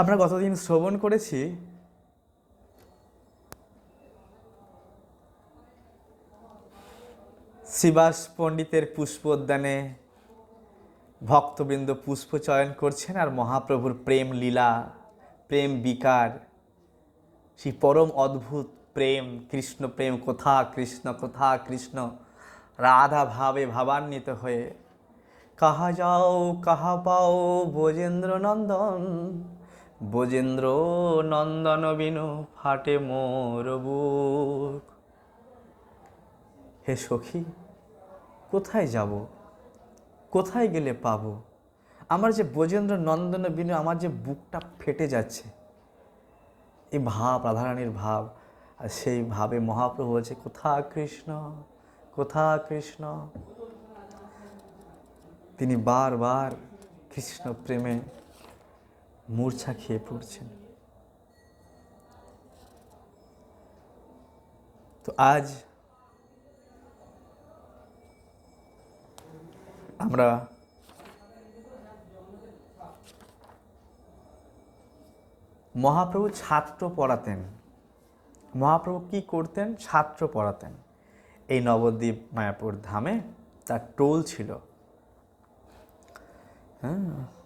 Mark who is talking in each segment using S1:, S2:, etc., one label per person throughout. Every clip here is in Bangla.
S1: আমরা গতদিন শ্রবণ করেছি শিবাস পণ্ডিতের পুষ্পোদ্যানে ভক্তবৃন্দ পুষ্প চয়ন করছেন আর মহাপ্রভুর প্রেম লীলা, প্রেম বিকার, সেই পরম অদ্ভুত প্রেম, কৃষ্ণ প্রেম, কোথা কৃষ্ণ কোথা কৃষ্ণ, রাধা ভাবে ভাবান্বিত হয়ে, কাহা যাও, কাহা পাও ব্রজেন্দ্র নন্দন ব্রজেন্দ্র নন্দন বিনু ফাটে মোর বুক। হে সখী, কোথায় যাব? কোথায় গেলে পাবো? আমার যে ব্রজেন্দ্র নন্দন বিনু, আমার যে বুকটা ফেটে যাচ্ছে। এই ভাব, রাধারানীর ভাব, আর সেই ভাবে মহাপ্রভু বলছে, কোথা কৃষ্ণ? কোথা কৃষ্ণ? তিনি বারবার কৃষ্ণ প্রেমে মূর্ছা খেয়ে পড়ছেন। তো আজ আমরা মহাপ্রভু ছাত্র পড়াতেন। মহাপ্রভু কি করতেন? ছাত্র পড়াতেন। এই নবদ্বীপ মায়াপুর ধামে তার টোল ছিল। হ্যাঁ।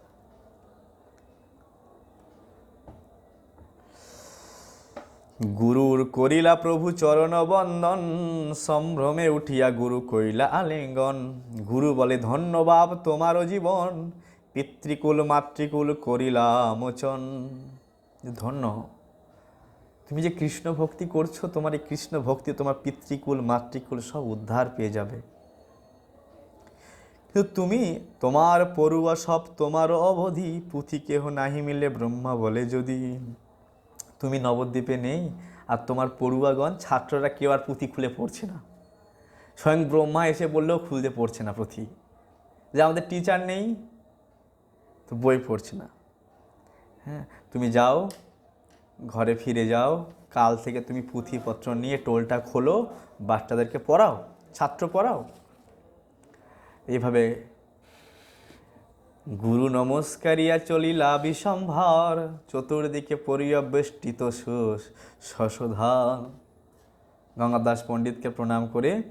S1: গুরুর করিলা প্রভু চরণ বন্দন সম্ভ্রমে উঠিয়া গুরু কইলা আলিঙ্গন। গুরু বলে ধন্যবাব তোমারও জীবন, পিতৃকুল, মাতৃকুল করিলা মোচন। ধন্য তুমি যে কৃষ্ণ ভক্তি করছ, তোমার এই কৃষ্ণ ভক্তি, তোমার পিতৃকুল, মাতৃকুল সব উদ্ধার পেয়ে যাবে। কিন্তু তুমি, তোমার পড়ুয়া সব তোমার অবধি, পুঁথি কেহ নাহি মিলে ব্রহ্মা বলে যদি। তুমি নবদ্বীপে নেই আর তোমার পড়ুয়াগণ, ছাত্ররা কেউ আর পুঁথি খুলে পড়ছে না। স্বয়ং ব্রহ্মা এসে বললেও খুলতে পড়ছে না পুঁথি। যে আমাদের টিচার নেই, তো বই পড়ছে না। হ্যাঁ তুমি যাও, ঘরে ফিরে যাও, কাল থেকে তুমি পুঁথিপত্র নিয়ে টোলটা খোলো, বাচ্চাদেরকে পড়াও, ছাত্র পড়াও। এইভাবে গুরু নমস্কারিয়া চলিলা বিসম্ভার চতুর্দিকে পরিবেষ্টিত সুস শশধার গঙ্গাদাস পণ্ডিতকে প্রণাম করে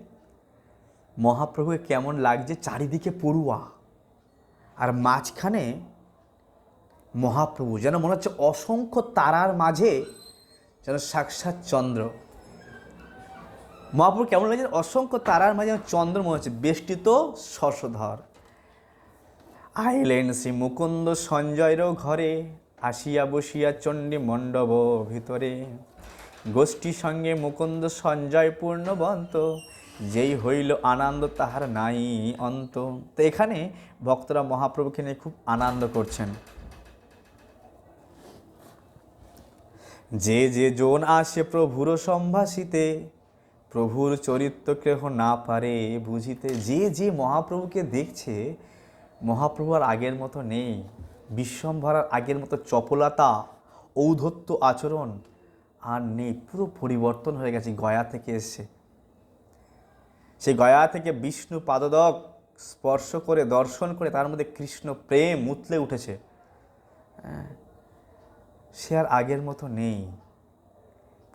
S1: মহাপ্রভুকে কেমন লাগছে চারিদিকে পড়ুয়া, আর মাঝখানে মহাপ্রভু, যেন মনে হচ্ছে অসংখ্য তারার মাঝে যেন সাক্ষাৎ চন্দ্র। মহাপ্রভু কেমন লাগছে? অসংখ্য তারার মাঝে চন্দ্র মনে হচ্ছে, বেষ্টিত শশধর আইলেন শ্রী মুকুন্দ সঞ্জয়েরও ঘরে, আসিয়া বসিয়া চণ্ডী মণ্ডপ ভিতরে। গোষ্ঠী সঙ্গে মুকুন্দ সঞ্জয় পূর্ণবন্ত যেই হইল আনন্দ তাহার নাই অন্ত। তো এখানে ভক্তরা মহাপ্রভুকে নিয়ে খুব আনন্দ করছেন। যে যে জন আসে প্রভুর সম্ভাষিতে, প্রভুর চরিত্র কেহ না পারে বুঝিতে, যে যে মহাপ্রভুকে দেখছে মহাপ্রভু আর আগের মতো নেই, বিশ্বম্ভরার আগের মতো চপলতা, ঔদ্ধত্য আচরণ আর নেই, পুরো পরিবর্তন হয়ে গেছে, গয়া থেকে এসে সেই গয়া থেকে বিষ্ণু পাদদক স্পর্শ করে, দর্শন করে, তার মধ্যে কৃষ্ণ প্রেম উতলে উঠেছে। হ্যাঁ সে আর আগের মতো নেই।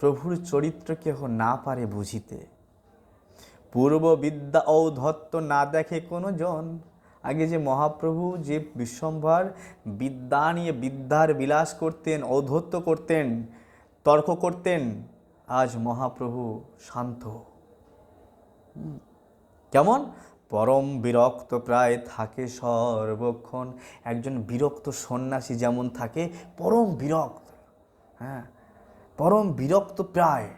S1: প্রভুর চরিত্র কেহ না পারে বুঝিতে। পূর্ব বিদ্যা ঔদ্ধত্য না দেখে কোনো জন আগে যে মহাপ্রভু, যে বিশ্বম্ভর বিদ্যা নিয়ে বিদ্যার বিলাস করতেন, ঔদ্ধত্য করতেন, তর্ক করতেন, আজ মহাপ্রভু শান্ত। কেমন? পরম বিরক্ত প্রায় থাকে সর্বক্ষণ। একজন বিরক্ত সন্ন্যাসী যেমন থাকে, পরম বিরক্ত। হ্যাঁ পরম বিরক্ত প্রায়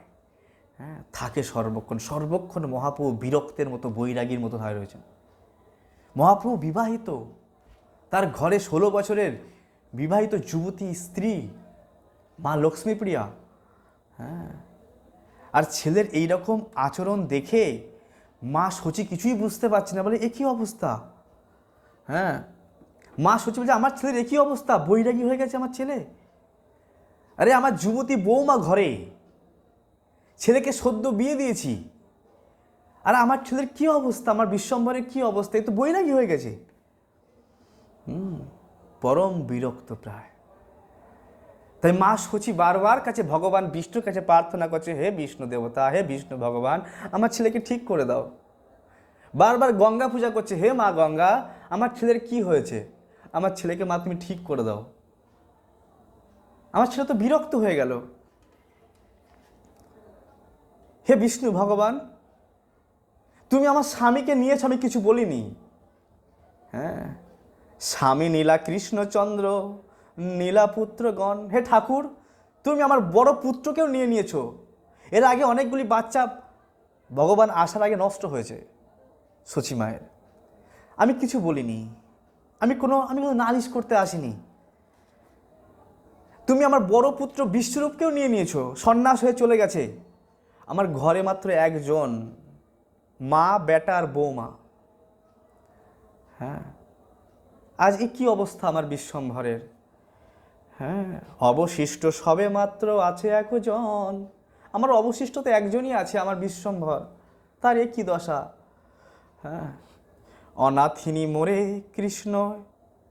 S1: হ্যাঁ থাকে সর্বক্ষণ। সর্বক্ষণ মহাপ্রভু বিরক্তের মতো, বৈরাগীর মতো হয়ে রয়েছেন। মহাপ্রভু বিবাহিত। তার ঘরে ষোলো বছরের বিবাহিত যুবতী, স্ত্রী, মা লক্ষ্মীপ্রিয়া। হ্যাঁ। আর ছেলের এই রকম আচরণ দেখে মা সচি কিছুই বুঝতে পারছে না, বলে একই অবস্থা? হ্যাঁ। মা সচি বলছে, আমার ছেলের একই অবস্থা? বৈরাগী হয়ে গেছে আমার ছেলে? আরে, আমার যুবতী বৌমা ঘরে। ছেলেকে সদ্য বিয়ে দিয়েছি। আর আমার ছেলের কি অবস্থা? আমার বিশ্বম্বরের কি অবস্থা? এই তো বৈরাগী হয়ে গেছে। হুম, পরম বিরক্ত প্রায়। তাই মা সচি বারবার কাছে ভগবান বিষ্ণুর কাছে প্রার্থনা করছে, হে বিষ্ণু দেবতা, হে বিষ্ণু ভগবান, আমার ছেলেকে ঠিক করে দাও। বারবার গঙ্গা পূজা করছে, হে মা গঙ্গা, আমার ছেলের কি হয়েছে? আমার ছেলেকে মা তুমি ঠিক করে দাও। আমার ছেলে তো বিরক্ত হয়ে গেল। হে বিষ্ণু ভগবান তুমি আমার স্বামীকে নিয়েছো, আমি কিছু বলিনি। হ্যাঁ স্বামী নীলা কৃষ্ণচন্দ্র, নীলা পুত্রগণ। হে ঠাকুর, তুমি আমার বড় পুত্রকেও নিয়ে নিয়েছো। এর আগে অনেকগুলি বাচ্চা ভগবান আসার আগে নষ্ট হয়েছে সচি মায়ের। আমি কিছু বলিনি। আমি কোনো আমি কোনো নালিশ করতে আসিনি। তুমি আমার বড় পুত্র বিশ্বরূপকেও নিয়ে নিয়েছো, সন্ন্যাস হয়ে চলে গেছে। আমার ঘরে মাত্র একজন। মা, বেটা আর বৌমা। হ্যাঁ। আজ এ কী অবস্থা আমার বিশ্বম্ভরের? হ্যাঁ অবশিষ্ট সবে মাত্র আছে একজন। আমার অবশিষ্ট তো একজনই আছে আমার বিশ্বম্ভর। তার এ কী দশা? হ্যাঁ অনাথিনী মোরে কৃষ্ণ,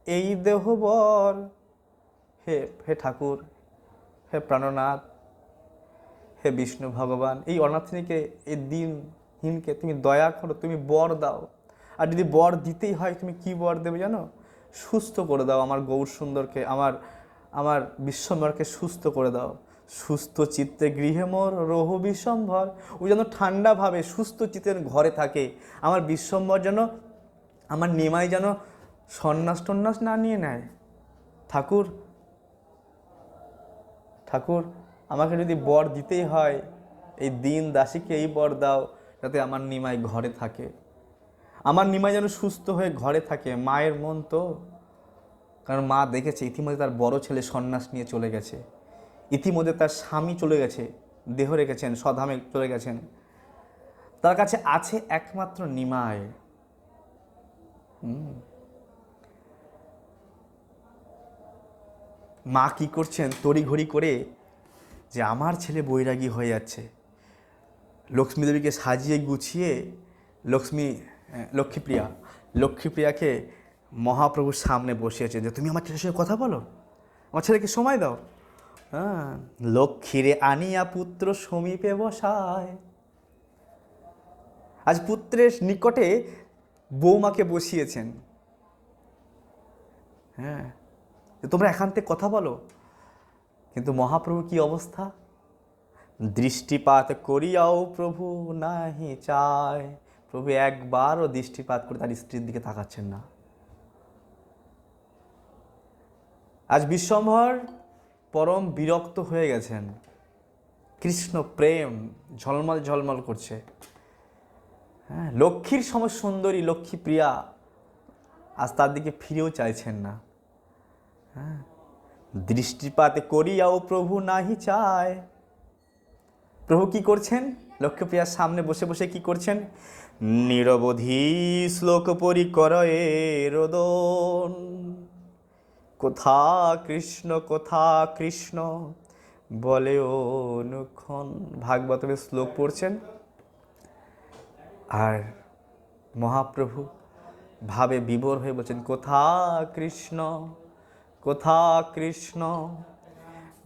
S1: এই দেহ দেহবর হে হে ঠাকুর, হে প্রাণনাথ, হে বিষ্ণু ভগবান, এই অনাথিনীকে এই দিনহীনকে তুমি দয়া করো, তুমি বর দাও। আর যদি বর দিতেই হয়, তুমি কি বর দেবে জানো? সুস্থ করে দাও আমার গৌর সুন্দরকে, আমার আমার বিশ্বম্বরকে সুস্থ করে দাও। সুস্থ চিত্তে গৃহে মোর রোহ বিশ্বম্ভর। ও যেন ঠান্ডাভাবে সুস্থ চিত্তের ঘরে থাকে। আমার বিশ্বম্বর যেন, আমার নিমাই যেন সন্ন্যাস টন্যাস না নিয়ে নেয়। ঠাকুর ঠাকুর, আমাকে যদি বর দিতেই হয়, এই দিন দাসীকে এই বর দাও। যাতে আমার নিমাই ঘরে থাকে। আমার নিমাই যেন সুস্থ হয়ে ঘরে থাকে। মায়ের মন তো, কারণ মা দেখেছে, ইতিমধ্যে তার বড় ছেলে সন্ন্যাস নিয়ে চলে গেছে। ইতিমধ্যে তার স্বামী চলে গেছে, দেহ রেখেছেন স্বধামে চলে গেছেন। তার কাছে আছে একমাত্র হুম। মা কি করছেন, তড়িঘড়ি করে যে আমার ছেলে বৈরাগী হয়ে যাচ্ছে। লক্ষ্মী দেবীকে সাজিয়ে গুছিয়ে লক্ষ্মী লক্ষ্মীপ্রিয়া, লক্ষ্মীপ্রিয়াকে মহাপ্রভুর সামনে বসিয়েছে যে, তুমি আমার ছেলের সঙ্গে কথা বলো। আমার ছেলেকে সময় দাও। হ্যাঁ লক্ষ্মীরে আনিয়া পুত্র সমীপে বসায়। আজ পুত্রের নিকটে বৌমাকে বসিয়েছেন। হ্যাঁ তোমরা একান্তে কথা বলো। কিন্তু মহাপ্রভু কি অবস্থা? দৃষ্টিপাত করিয়াও প্রভু নাহি চায়। প্রভু একবারও দৃষ্টিপাত করে তার স্ত্রীর দিকে তাকাচ্ছেন না। আজ বিশ্বম্ভর পরম বিরক্ত হয়ে গেছেন। কৃষ্ণ প্রেম ঝলমল ঝলমল করছে। হ্যাঁ লক্ষ্মীর সম সুন্দরী লক্ষ্মী প্রিয়া আজ তার দিকে ফিরেও চাইছেন না। হ্যাঁ দৃষ্টিপাত করিয়াও প্রভু নাহি চায়। প্রভু কি করছেন? লক্ষ্মীপ্রিয়ার সামনে বসে বসে কি করছেন? নিরবধি শ্লোক পরিকরয়ে রোদন। কোথা কৃষ্ণ কোথা কৃষ্ণ? বলে অনুক্ষণ। ভাগবতমের শ্লোক পড়ছেন। আর মহাপ্রভু ভাবে বিভোর হয়ে বলছেন, কোথা কৃষ্ণ কোথা কৃষ্ণ?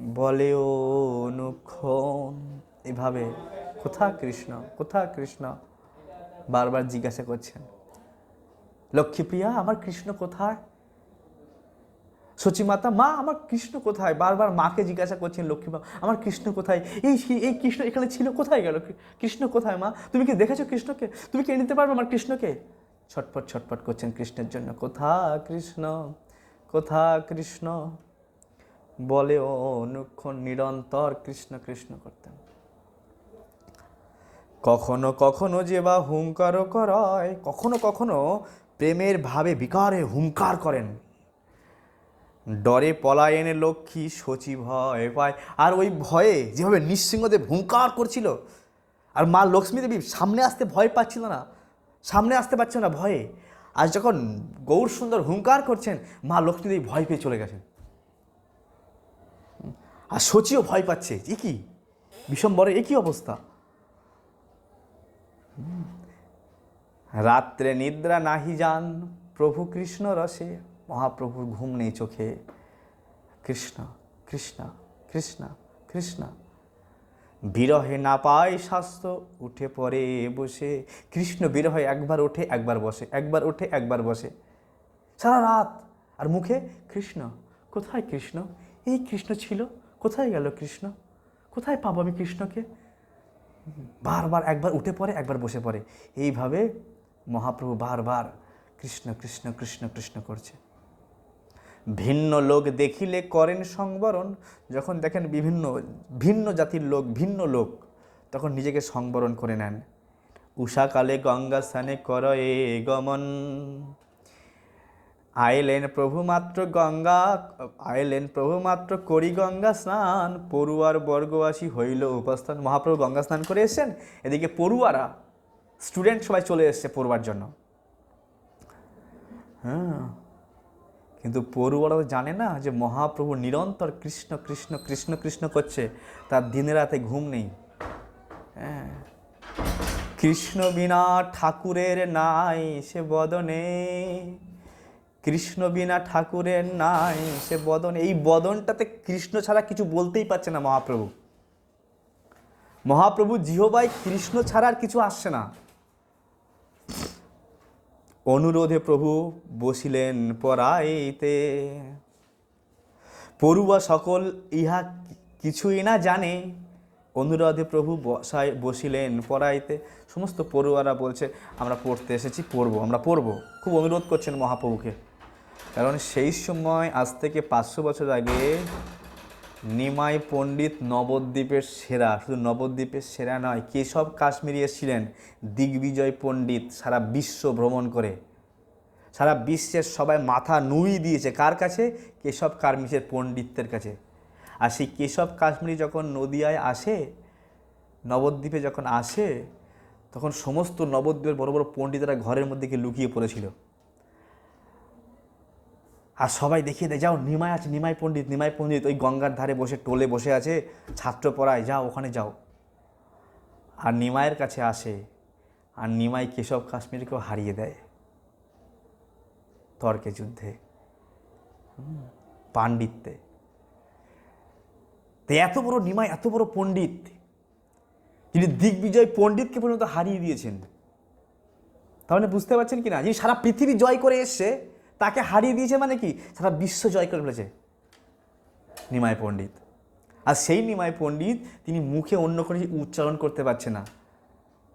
S1: বলে অনুক্ষণ। এভাবে, কোথা কৃষ্ণ কোথা কৃষ্ণ? বারবার জিজ্ঞাসা করছেন। লক্ষ্মীপ্রিয়া, আমার কৃষ্ণ কোথায়? সচিমাতা মা, আমার কৃষ্ণ কোথায়? বারবার মাকে জিজ্ঞাসা করছেন লক্ষ্মী মা, আমার কৃষ্ণ কোথায়? এই এই কৃষ্ণ এখানে ছিল, কোথায় গেল? কৃষ্ণ কোথায়, মা? তুমি কি দেখেছ কৃষ্ণকে? তুমি কি নিতে পারবে আমার কৃষ্ণকে? ছটপট ছটপট করছেন কৃষ্ণের জন্য। কোথা কৃষ্ণ কোথা কৃষ্ণ? বলে অনুক্ষণ নিরন্তর কৃষ্ণ কৃষ্ণ করতেন। কখনো কখনো যে বা হুঙ্কার করয়, কখনো কখনো প্রেমের ভাবে বিকারে হুঙ্কার করেন। ডরে পলায়নে লক্ষ্মী শচী ভয় পায়, আর ওই ভয়ে যেভাবে নৃসিংহদেব হুঙ্কার করছিল, আর মা লক্ষ্মী দেবী সামনে আসতে ভয় পাচ্ছিল না, সামনে আসতে পারছিল না ভয়ে, আজ যখন গৌর সুন্দর হুঙ্কার করছেন, মা লক্ষ্মী দেবী ভয় পেয়ে চলে গেছেন। আর শচীও ভয় পাচ্ছে, এ কি? বিষম্বরে একই অবস্থা? রাত্রে নিদ্রা নাহি যান, প্রভু কৃষ্ণ রসে। মহাপ্রভুর ঘুম নেই চোখে। কৃষ্ণ কৃষ্ণ কৃষ্ণ কৃষ্ণ। বিরহে না পায় স্বাস্থ্য, উঠে পড়ে বসে। কৃষ্ণ বিরহে একবার ওঠে, একবার বসে, একবার ওঠে, একবার বসে। সারা রাত। আর মুখে, কৃষ্ণ, কোথায় কৃষ্ণ? এই কৃষ্ণ ছিল, কোথায় গেল কৃষ্ণ? কোথায় পাবো আমি কৃষ্ণকে? বারবার একবার উঠে পড়ে, একবার বসে পড়ে। এইভাবে মহাপ্রভু বারবার কৃষ্ণ কৃষ্ণ কৃষ্ণ কৃষ্ণ করছে। ভিন্ন লোক দেখিলে করেন সংবরণ, যখন দেখেন বিভিন্ন, ভিন্ন জাতির লোক, ভিন্ন লোক, তখন নিজেকে সংবরণ করে নেন। উষাকালে গঙ্গা স্থানে কর এ গমন। আইলেন প্রভু মাত্র গঙ্গা, আইলেন প্রভু মাত্র করি গঙ্গা স্নান। পড়ুয়ার বর্গবাসী হইল উপস্থান। মহাপ্রভু গঙ্গা স্নান করে এসেছেন। এদিকে পড়ুয়ারা স্টুডেন্ট সবাই চলে এসছে পড়বার জন্য। হ্যাঁ কিন্তু পড়ুয়ারা জানে না যে মহাপ্রভু নিরন্তর কৃষ্ণ কৃষ্ণ কৃষ্ণ কৃষ্ণ করছে, তার দিনে রাতে ঘুম নেই। হ্যাঁ কৃষ্ণ বিনা ঠাকুরের নাই সে বদনে। কৃষ্ণ বিনা ঠাকুরের নাই সে বদন। এই বদনটাতে কৃষ্ণ ছাড়া কিছু বলতেই পারছে না মহাপ্রভু। মহাপ্রভু জিহবাই কৃষ্ণ ছাড়া আর কিছু আসছে না। অনুরোধে প্রভু বসিলেন পরাইতে। পড়ুয়া সকল ইহা কিছুই না জানে। অনুরোধে প্রভু বসায় বসিলেন পড়াইতে সমস্ত পড়ুয়ারা বলছে, আমরা পড়তে এসেছি, পড়ব, আমরা পড়ব। খুব অনুরোধ করছেন মহাপ্রভুকে। কারণ সেই সময়, আজ থেকে পাঁচশো বছর আগে নিমাই পণ্ডিত নবদ্বীপের সেরা, শুধু নবদ্বীপের সেরা নয় কেশব কাশ্মীরি এসেছিলেন? দিগ্বিজয় পণ্ডিত সারা বিশ্ব ভ্রমণ করে। সারা বিশ্বের সবাই মাথা নুই দিয়েছে। কার কাছে? কেশব কার্মিসের পণ্ডিতদের কাছে। আর সেই কেশব কাশ্মীরি যখন নদিয়ায় আসে, নবদ্বীপে যখন আসে, তখন সমস্ত নবদ্বীপের বড় বড় পণ্ডিতরা ঘরের মধ্যে গিয়ে লুকিয়ে পড়েছিল। আর সবাই দেখিয়ে দেয়, যাও নিমাই আছে, নিমাই পণ্ডিত নিমাই পণ্ডিত। ওই গঙ্গার ধারে বসে, টোলে বসে আছে ছাত্র পড়ায় যাও, ওখানে যাও। আর নিমাইয়ের কাছে আসে, আর নিমাই কেশব কাশ্মীরকেও হারিয়ে দেয়। তর্কে যুদ্ধে। পাণ্ডিত্যে। তো এত বড় নিমাই, এত বড় পণ্ডিত। যিনি দিগ্বিজয় পণ্ডিতকে পর্যন্ত হারিয়ে দিয়েছেন। তাহলে বুঝতে পারছেন কি না যিনি সারা পৃথিবী জয় করে এসছে তাকে হারিয়ে দিয়েছে মানে কি? সারা বিশ্ব জয় করে ফেলেছে। নিমাই পণ্ডিত। আর সেই নিমাই পণ্ডিত তিনি মুখে অন্য কোনো উচ্চারণ করতে পারছে না।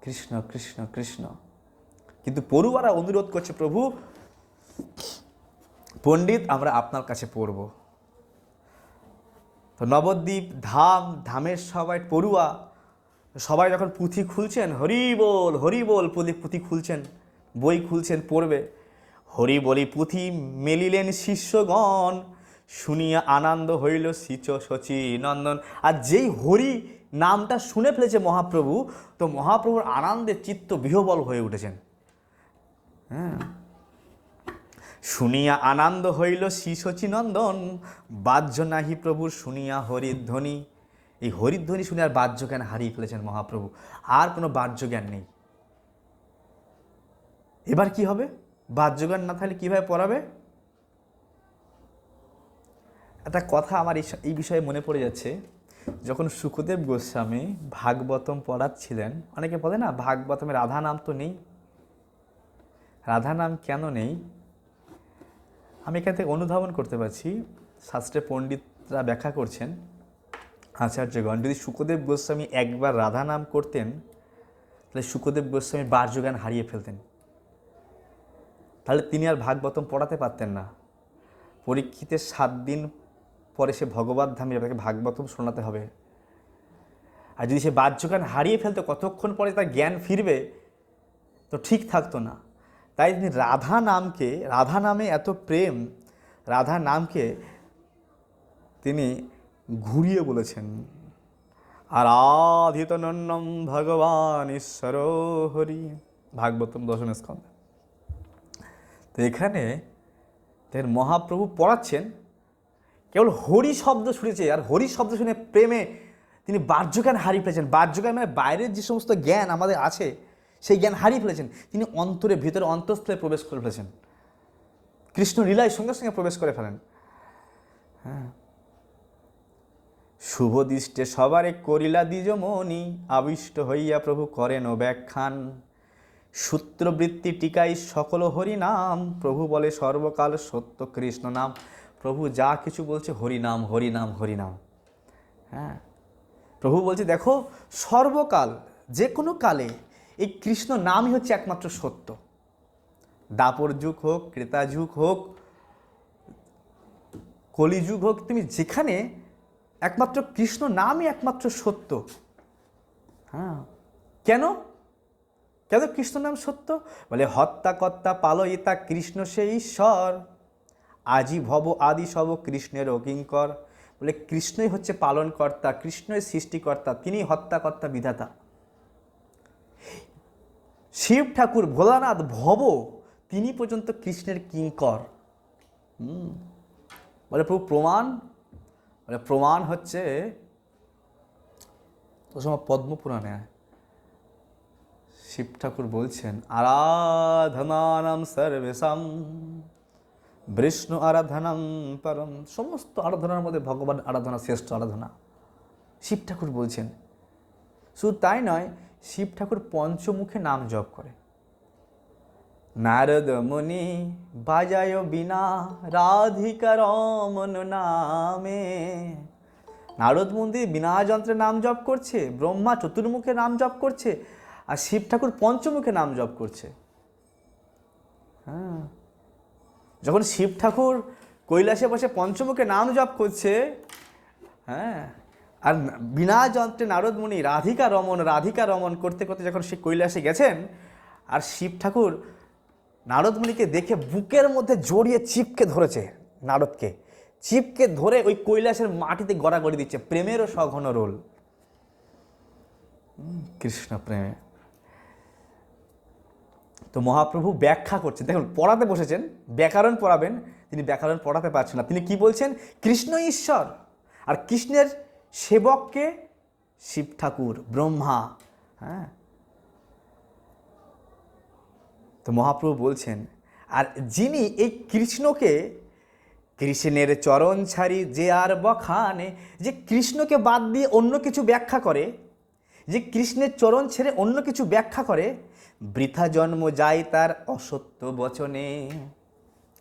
S1: কৃষ্ণ কৃষ্ণ কৃষ্ণ। কিন্তু পড়ুয়ারা অনুরোধ করছে, প্রভু, পণ্ডিত, আমরা আপনার কাছে পড়ব। তো নবদ্বীপ, ধাম, ধামের সবাই পড়ুয়া, সবাই যখন পুঁথি খুলছেন, হরি বল হরি বল, পুঁথি খুলছেন, বই খুলছেন, পড়বে। হরি বলি পুঁথি মেলিলেন শিষ্যগণ। শুনিয়া আনন্দ হইল সিচ শচী নন্দন। আর যেই হরি নামটা শুনে ফেলেছে মহাপ্রভু, তো মহাপ্রভুর আনন্দে চিত্ত বিহবল হয়ে উঠেছেন। হ্যাঁ। শুনিয়া আনন্দ হইল শ্রী নন্দন। বাহ্য নাহি প্রভু শুনিয়া হরিধ্বনি এই হরিধ্বনি শুনে আর বাহ্য জ্ঞান হারিয়ে ফেলেছেন মহাপ্রভু। আর কোনো বাহ্য জ্ঞান নেই। এবার কি হবে? বাহ্য জ্ঞান না থাকলে কীভাবে পড়াবে? একটা কথা আমার এই বিষয়ে মনে পড়ে যাচ্ছে। যখন সুখদেব গোস্বামী ভাগবতম পড়াচ্ছিলেন, অনেকে বলে না ভাগবতমে রাধা নাম তো নেই। রাধা নাম কেন নেই? আমি এখান থেকে অনুধাবন করতে পারছি। শাস্ত্রে পণ্ডিতরা ব্যাখ্যা করছেন আচার্যগণ যদি সুখদেব গোস্বামী একবার রাধা নাম করতেন, তাহলে সুখদেব গোস্বামী বাহ্যজ্ঞান হারিয়ে ফেলতেন। তাহলে তিনি আর ভাগবতম পড়াতে পারতেন না। পরীক্ষিতের সাত দিন পরে সে ভগবত ধামে তাকে ভাগবতম শোনাতে হবে। আর যদি সে বাহ্যজ্ঞান হারিয়ে ফেলতো, কতক্ষণ পরে তার জ্ঞান ফিরবে, তো ঠিক থাকতো না। তাই তিনি রাধা নামকে, রাধা নামে এত প্রেম, রাধা নামকে তিনি ঘুরিয়ে বলেছেন, আরাধিত নন্নম ভগবান ঈশ্বর হরি। ভাগবতম দশম স্কন্ধ। তো এখানে দেখেন মহাপ্রভু পড়াচ্ছেন, কেবল হরি শব্দ শুনেছে, আর হরি শব্দ শুনে প্রেমে তিনি বাহ্যজ্ঞান হারিয়ে ফেলেছেন। বাহ্যজ্ঞান মানে বাইরের যে সমস্ত জ্ঞান আমাদের আছে, সেই জ্ঞান হারিয়ে ফেলেছেন। তিনি অন্তরে, ভিতরে অন্তঃস্থলে প্রবেশ করে ফেলেছেন। কৃষ্ণ লীলায় সঙ্গে সঙ্গে প্রবেশ করে ফেলেন। হ্যাঁ। শুভ দৃষ্টে সবারে করিলা দ্বিজমণি, আবিষ্ট হইয়া প্রভু করেন ব্যাখ্যান। সূত্রবৃত্তি টিকাই সকল হরিনাম। প্রভু বলে সর্বকাল সত্য কৃষ্ণ নাম। প্রভু যা কিছু বলছে হরিনাম হরিনাম হরিনাম। হ্যাঁ? প্রভু বলছে, দেখো, সর্বকাল, যে কোনো কালে এই কৃষ্ণ নামই হচ্ছে একমাত্র সত্য। দাপর যুগ হোক, ক্রেতা যুগ হোক কলিযুগ হোক, তুমি যেখানে একমাত্র কৃষ্ণ নামই একমাত্র সত্য। হ্যাঁ? কেন? কেন কৃষ্ণ নাম সত্য? বলে হত্যা কর্তা পালয়িতা কৃষ্ণ সে ঈশ্বর। আজি ভব আদি সব কৃষ্ণের অকিঙ্কর। বলে, কৃষ্ণই হচ্ছে পালনকর্তা, কৃষ্ণই সৃষ্টিকর্তা তিনি হত্যাকর্তা বিধাতা। শিব ঠাকুর, ভোলানাথ ভব, তিনি পর্যন্ত কৃষ্ণের কিঙ্কর। বলে, প্রভু, প্রমাণ? বলে, প্রমাণ হচ্ছে, তো সময় পদ্মপুরাণে শিব ঠাকুর বলছেন, আরাধনানাম সর্বেশাম, বিষ্ণু আরাধনাম পরম। সমস্ত আরাধনার মধ্যে ভগবান আরাধনা, শ্রেষ্ঠ আরাধনা। শিব ঠাকুর বলছেন, শুধু তাই নয় শিব ঠাকুর পঞ্চমুখে নাম জপ করে। নারদ মুনি, বাজায় বিনা, রাধিকা রমন নামে। নারদ মন্দির বিনা যন্ত্রে নাম জপ করছে, ব্রহ্মা চতুর্মুখে নাম জপ করছে। আর শিব ঠাকুর পঞ্চমুখে নাম জপ করছে। হ্যাঁ। যখন শিব ঠাকুর কৈলাসে বসে পঞ্চমুখে নাম জপ করছে হ্যাঁ আর বিনা যন্ত্রে নারদ মুনি রাধিকা রমন রাধিকা রমন করতে করতে যখন সে কৈলাসে গেছেন, আর শিব ঠাকুর নারদমণিকে দেখে বুকের মধ্যে জড়িয়ে চিপকে ধরেছে নারদকে। চিপকে ধরে ওই কৈলাসের মাটিতে গড়াগড়ি দিচ্ছে, প্রেমেরও সঘন রোল। কৃষ্ণ প্রেমে। তো মহাপ্রভু ব্যাখ্যা করছেন। দেখুন, পড়াতে বসেছেন, ব্যাকরণ পড়াবেন, তিনি ব্যাকরণ পড়াতে পারছেন না। তিনি কি বলছেন? কৃষ্ণ ঈশ্বর আর কৃষ্ণের সেবককে শিব ঠাকুর, ব্রহ্মা হ্যাঁ? তো মহাপ্রভু বলছেন, আর যিনি এই কৃষ্ণকে, কৃষ্ণের চরণ ছাড়ি যে আর বখানে, যে কৃষ্ণকে বাদ দিয়ে অন্য কিছু ব্যাখ্যা করে, যে কৃষ্ণের চরণ ছেড়ে অন্য কিছু ব্যাখ্যা করে বৃথা জন্ম যায় তার অসত্য বচনে।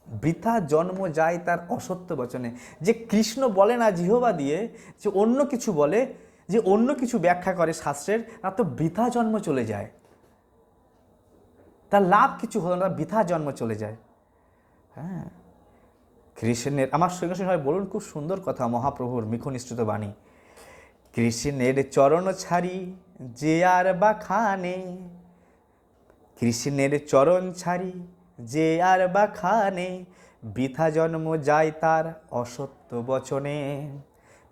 S1: বৃথা জন্ম যায় তার অসত্য বচনে। যে কৃষ্ণ বলে না জিহবা দিয়ে, যে অন্য কিছু বলে, যে অন্য কিছু ব্যাখ্যা করে শাস্ত্রের, তার তো বৃথা জন্ম চলে যায়। তার লাভ কিছু হলো না বৃথা জন্ম চলে যায়। হ্যাঁ। কৃষ্ণের, আমার সঙ্গে সঙ্গে হয়, বলুন খুব সুন্দর কথা, মহাপ্রভুর মিখনিষ্ঠিত বাণী। কৃষ্ণের চরণ ছাড়ি যে আর বা খানে কৃষ্ণের চরণ ছাড়ি যে আর বা খানে বৃথা জন্ম যায় তার অসত্য বচনে।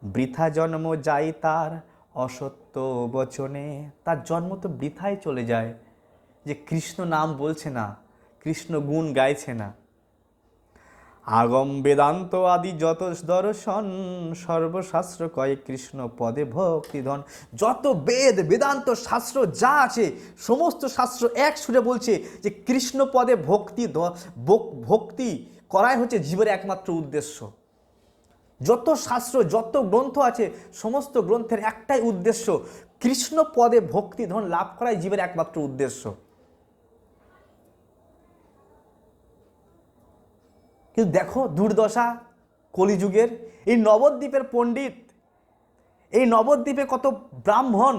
S1: বৃথা জন্ম যায় তার অসত্য বচনে। তার জন্ম তো বৃথায় চলে যায়। যে কৃষ্ণ নাম বলছে না, কৃষ্ণ গুণ গাইছে না। আগম বেদান্ত আদি যত দর্শন, সর্বশাস্ত্র কয় কৃষ্ণ পদে ভক্তিধন। যত বেদ, বেদান্ত শাস্ত্র যা আছে, সমস্ত শাস্ত্র এক সুরে বলছে যে কৃষ্ণ পদে ভক্তি ভক্তি করাই হচ্ছে জীবের একমাত্র উদ্দেশ্য। যত শাস্ত্র, যত গ্রন্থ আছে, সমস্ত গ্রন্থের একটাই উদ্দেশ্য, কৃষ্ণ পদে ভক্তিধন লাভ করাই জীবের একমাত্র উদ্দেশ্য। কিন্তু দেখো দুর্দশা, কলিযুগের। এই নবদ্বীপের পণ্ডিত, এই নবদ্বীপে কত ব্রাহ্মণ।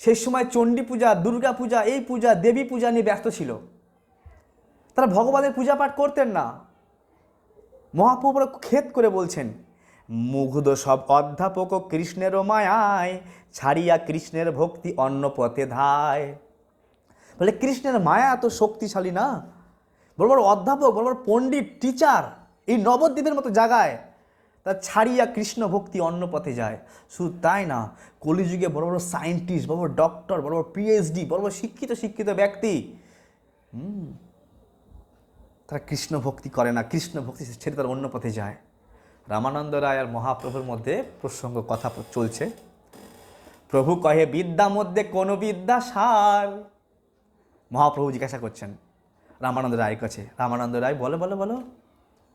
S1: সেই সময় চণ্ডী পূজা, দুর্গা পূজা, এই পূজা, দেবী পূজা নিয়ে ব্যস্ত ছিল। তারা ভগবানের পূজা পাঠ করতেন না। মহাপ্রভুরা খেত করে বলছেন, মুগ্ধ সব অধ্যাপক কৃষ্ণের মায়ায়, ছাড়িয়া কৃষ্ণের ভক্তি অন্য পথে ধায়। বলে, কৃষ্ণের মায়া এত শক্তিশালী না? বড় বড় অধ্যাপক, বড় বড় পণ্ডিত টিচার এই নবদ্বীপের মতো জায়গায় তা ছাড়িয়া কৃষ্ণ ভক্তি অন্য পথে যায়। শুধু তাই না, কলিযুগে বড় বড় সায়েন্টিস্ট বড় বড় ডক্টর বড় বড় পিএইচডি বড় বড় শিক্ষিত শিক্ষিত ব্যক্তি তারা কৃষ্ণ ভক্তি করে না, কৃষ্ণ ভক্তি ছেড়ে তারা অন্য পথে যায়। রামানন্দ রায় আর মহাপ্রভুর মধ্যে প্রসঙ্গ কথা চলছে। প্রভু কহে, বিদ্যা মধ্যে কোনো বিদ্যা সার? মহাপ্রভু জিজ্ঞাসা করছেন রামানন্দ রায়ের কাছে। রামানন্দ রায় বলো বলো বলো।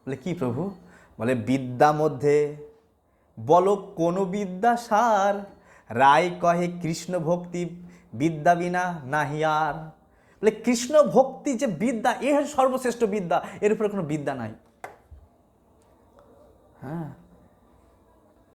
S1: বলে, কি প্রভু? বলে, বিদ্যা মধ্যে বলো, কোন বিদ্যা সার? রায় কহে, কৃষ্ণ ভক্তি বিদ্যা বিনা নাহিয়ার বলে, কৃষ্ণ ভক্তি যে বিদ্যা এ সর্বশ্রেষ্ঠ বিদ্যা, এর উপরে কোনো বিদ্যা নাই। হ্যাঁ।